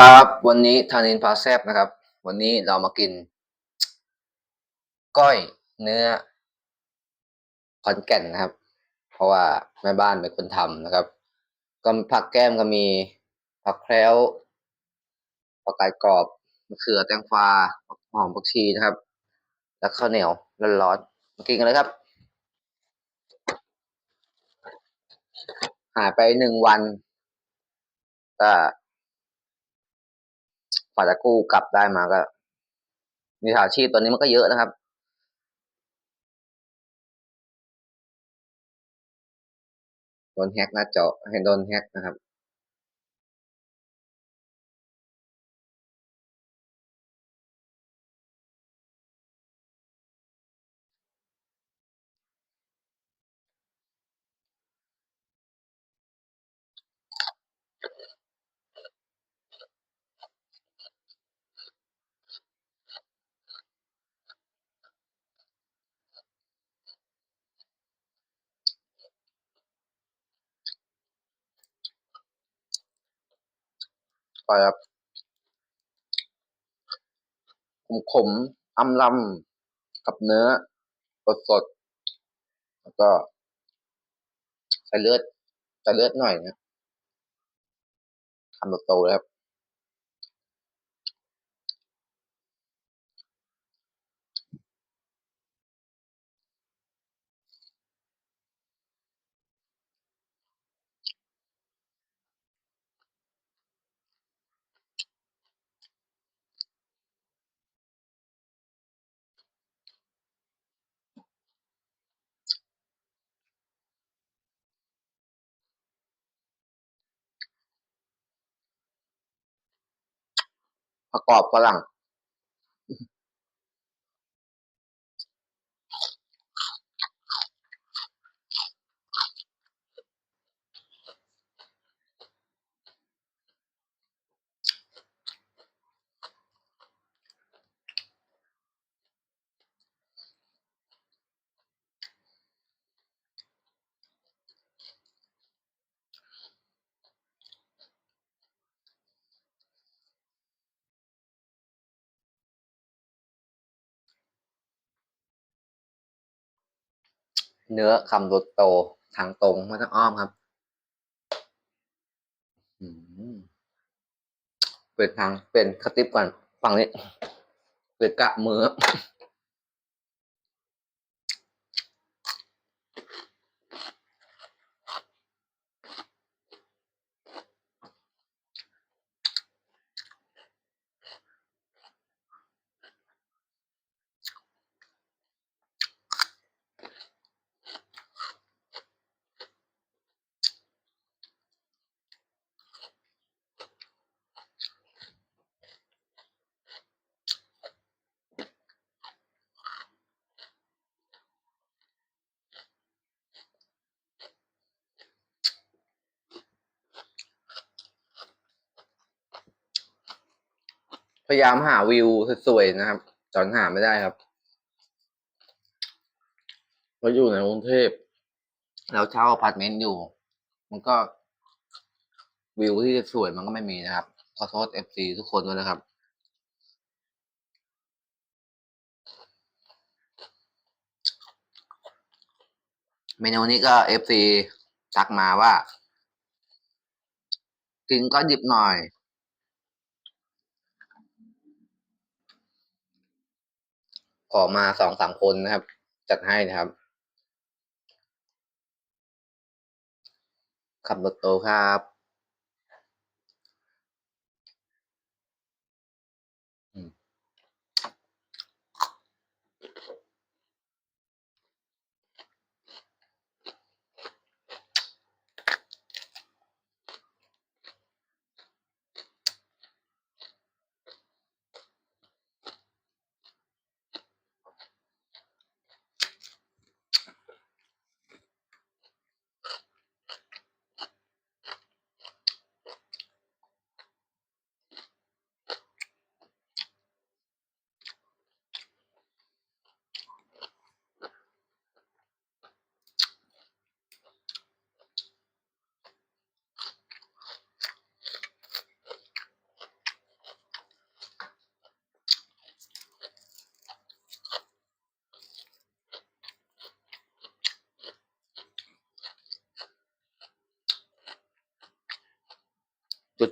ครับวันนี้ทานินพาแซบนะครับ วันนี้เรามากิน ก้อยเนื้อขอนแก่นนะครับ เพราะว่าแม่บ้านเป็นคนทำนะครับ ก็ผักแก้มก็มีผักแคล้วผักกาดกรอบมะเขือแตงฟ้าหอมผักชีนะครับ แล้วข้าวเหนียวร้อนๆมากินกันเลยครับ หายไปหนึ่งวันก็ กว่าจะกู้กลับได้มาก็มีสาชีพตอนนี้มันก็เยอะนะครับโดนแฮกหน้าจอเห็นโดนแฮกนะครับ ไปครับขมๆอำลำกับเนื้อสดๆแล้วก็ใส่เลือดใส่เลือดหน่อยนะทำโตๆแล้วครับ ประกอบฝรั่ง เนื้อคำโตทางตรงไม่ต้องอ้อมครับอืมเป็นทางเป็นคติปก่อนฝั่งนี้เป็นกะมือ ยายามหาวิวสวยๆนะครับจอนหาไม่ได้ครับเราอยู่ในกรุงเทพแล้วเช่าอพาร์ตเมนต์อยู่ มันก็วิวที่สวยมันก็ไม่มีนะครับ ขอโทษเอฟซีทุกคนด้วยนะครับ เมนูนี้ก็เอฟซีทักมาว่า กินก็หยิบหน่อย ขอมาสองสามคนนะครับ จัดให้นะครับ ขับรถโตครับ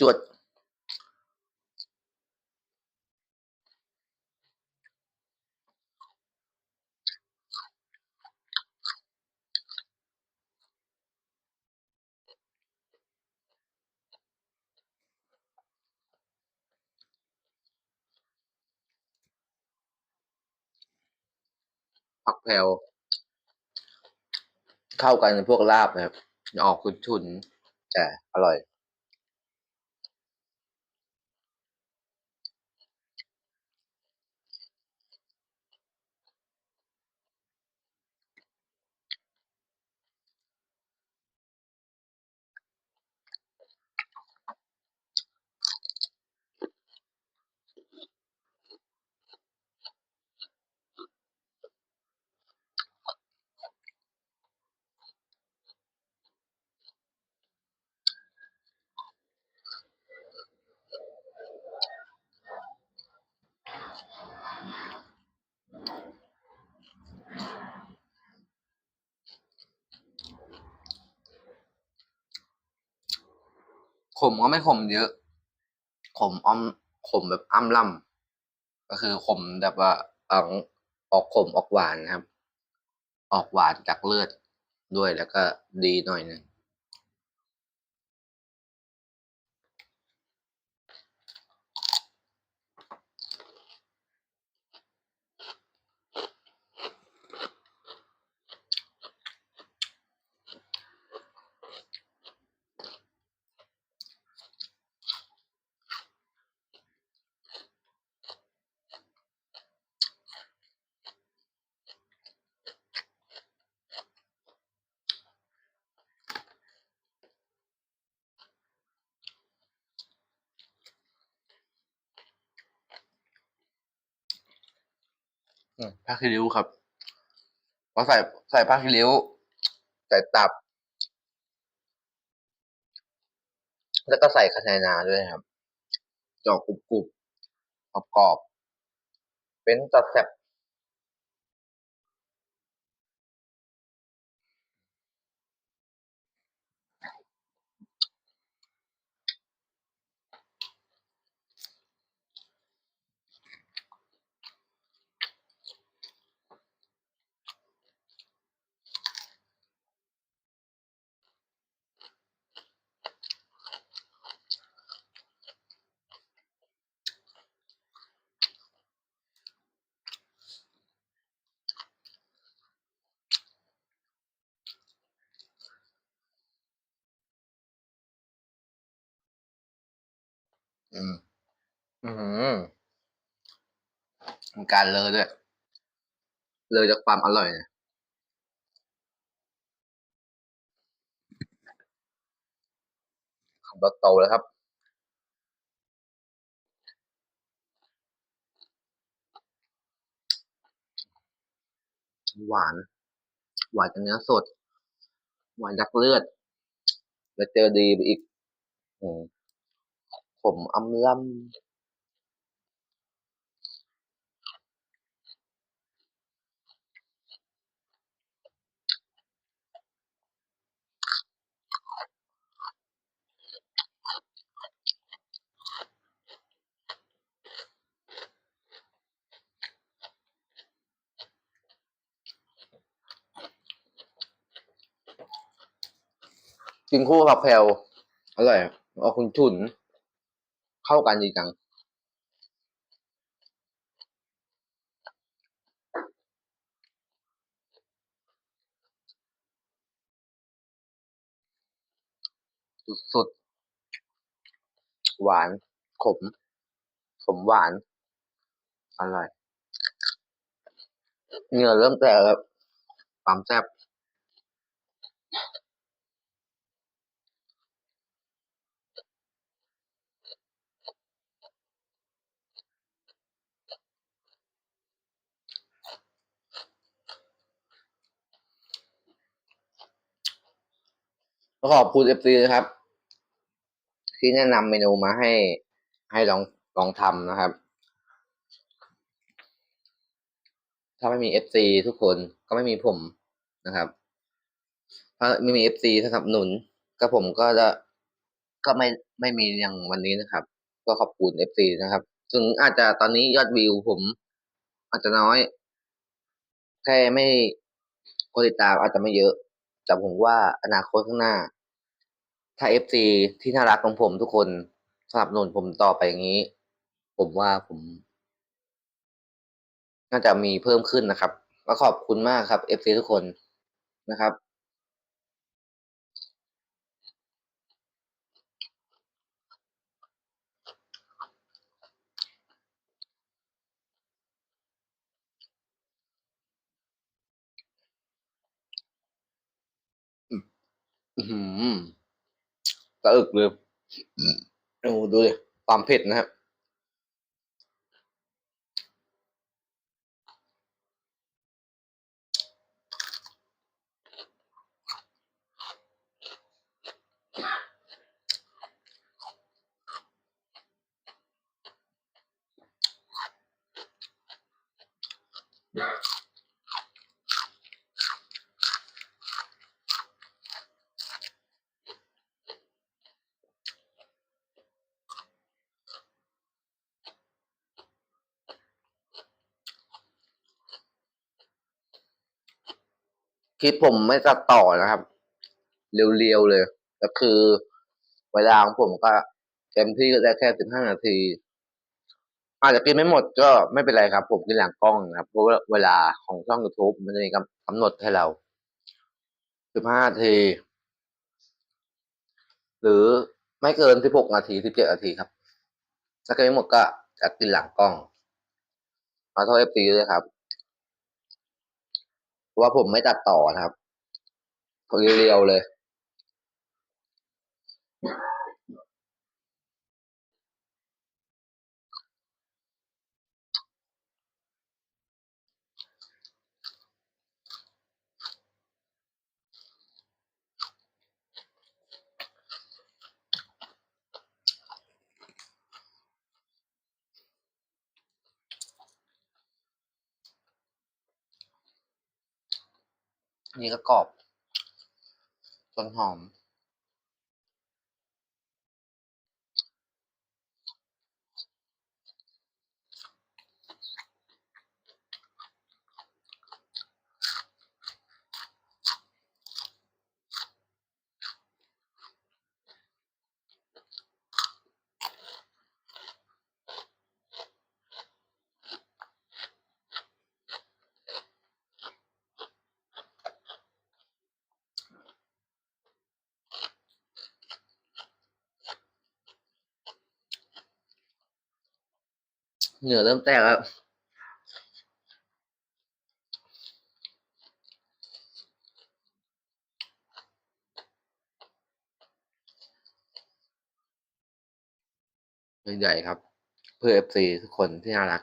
จวดผักแพรวเข้ากันกับพวกลาบนะครับออกคุชุนแต่อร่อย ขมก็ไม่ขมเยอะขมอ้อมขมแบบอ้ำล่ำก็คือขมแบบว่าออกออกขมออกหวานนะครับ ออกหวานจากเลือดด้วยแล้วก็ดีหน่อยหนึง ผ้าคีริ้วครับพอใส่ใส่ผ้าคีริ้วใส่ตับ แล้วก็ใส่คะน้านาด้วยครับจอกกรุบกรุบกรอบกรอบ เป็นตัดแซ่บอืม อืมมี การเลอด้วย เลยจากความอร่อยเนี่ยคำโตแล้วครับหวาน หวานจากเนื้อสด หวานจากเลือด แล้วเจอดีไปอีก อืมขมอำล่ำ กินคู่กับผักแพรวอร่อยออกคุณฉุน เข้ากันดีจังสุดๆหวาน ขม ขมหวาน อร่อย เหงื่อเริ่มแตกแล้วความแซ่บ ขอบคุณเอฟซีนะครับ ที่แนะนำเมนูมาให้ให้ลองลองทำนะครับ ถ้าไม่มีเอฟซีทุกคนก็ไม่มีผมนะครับ ถ้าไม่มีเอฟซีสนับสนุน ก็ผมก็จะก็ไม่ไม่มีอย่างวันนี้นะครับ ก็ขอบคุณ FC นะครับ ถึงอาจจะตอนนี้ยอดวิวผม อาจจะน้อย แค่ไม่คนติดตามอาจจะไม่เยอะ แต่ผมว่าอนาคตข้างหน้า ถ้า FC ที่น่ารักของผมทุกคนสนับสนุนผมต่อไปอย่างนี้ ผมว่าผมน่าจะมีเพิ่มขึ้นนะครับก็ขอบคุณมากครับ FC ทุกคนนะครับ อือหือ กระอึกเลยโอ้ดูดิความเผ็ดนะครับ คลิปผมไม่ตัดต่อนะครับ เรียวๆเลย ก็คือเวลาของผมก็เต็มที่ก็ได้แค่สิบห้านาที อาจจะกินไม่หมดก็ไม่เป็นไรครับ ผมกินหลังกล้องนะครับเพราะเวลาของช่อง YouTube มันจะมีกำหนดให้เราสิบห้านาที หรือไม่เกินสิบหกนาทีสิบเจ็ดนาทีครับ ถ้ากินไม่หมดก็จะกินหลังกล้อง มาโทษเอฟซีด้วยครับ เพราะว่าผมไม่ตัดต่อนะครับเรียวๆเลย นี่ก็กรอบต้นหอม เหนือเริ่มแตกแล้วใหญ่ครับ เพื่อเอฟซีทุกคนที่น่ารัก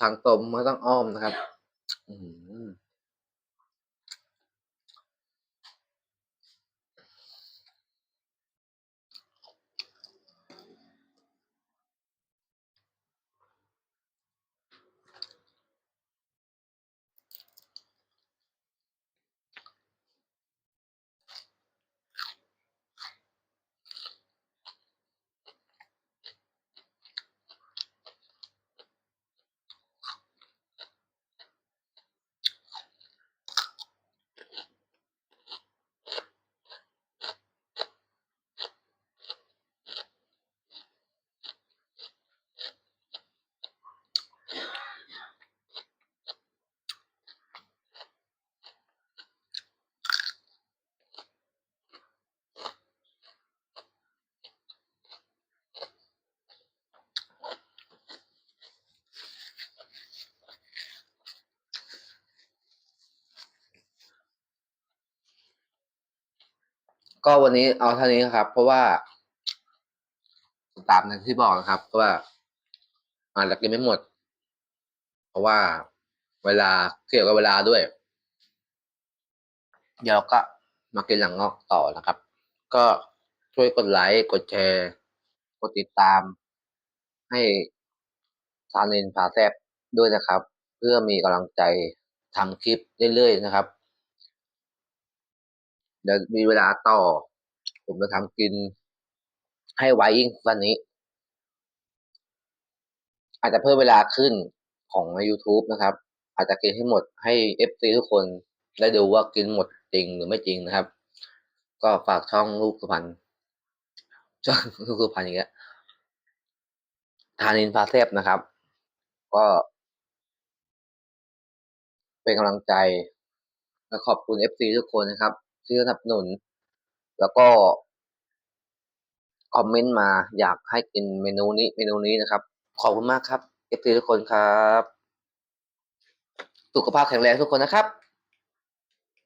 ทางตรงไม่ต้องอ้อมนะครับ ก็วันนี้เอาเท่านี้ครับ เพราะว่าตามที่บอกนะครับเพราะว่าอาจจะกินไม่หมด เพราะว่าเวลาเกี่ยวกับเวลาด้วย เดี๋ยวก็มากินหลังงอกต่อนะครับ ก็ช่วยกดไลค์กดแชร์ กดติดตาม ให้ซานินพาแซบด้วยนะครับ เพื่อมีกำลังใจทำคลิปเรื่อยๆนะครับ เดี๋ยวมีเวลาต่อ ผมจะทำกินให้ไวยิ่งวันนี้ อาจจะเพิ่มเวลาขึ้นของใน YouTube นะครับ อาจจะกินให้หมดให้ FC ทุกคนได้ดูว่ากินหมดจริงหรือไม่จริงนะครับ ก็ฝากช่องลูกสุพรรณช่องลูกสุพรรณอย่างเงี้ยทานินพาเซฟนะครับ ก็เป็นกำลังใจและขอบคุณ FC ทุกคนนะครับ ที่สนับสนุน แล้วก็คอมเมนต์มาอยากให้กินเมนูนี้เมนูนี้นะครับ ขอบคุณมากครับ FC ทุกคนครับ สุขภาพแข็งแรงทุกคนนะครับ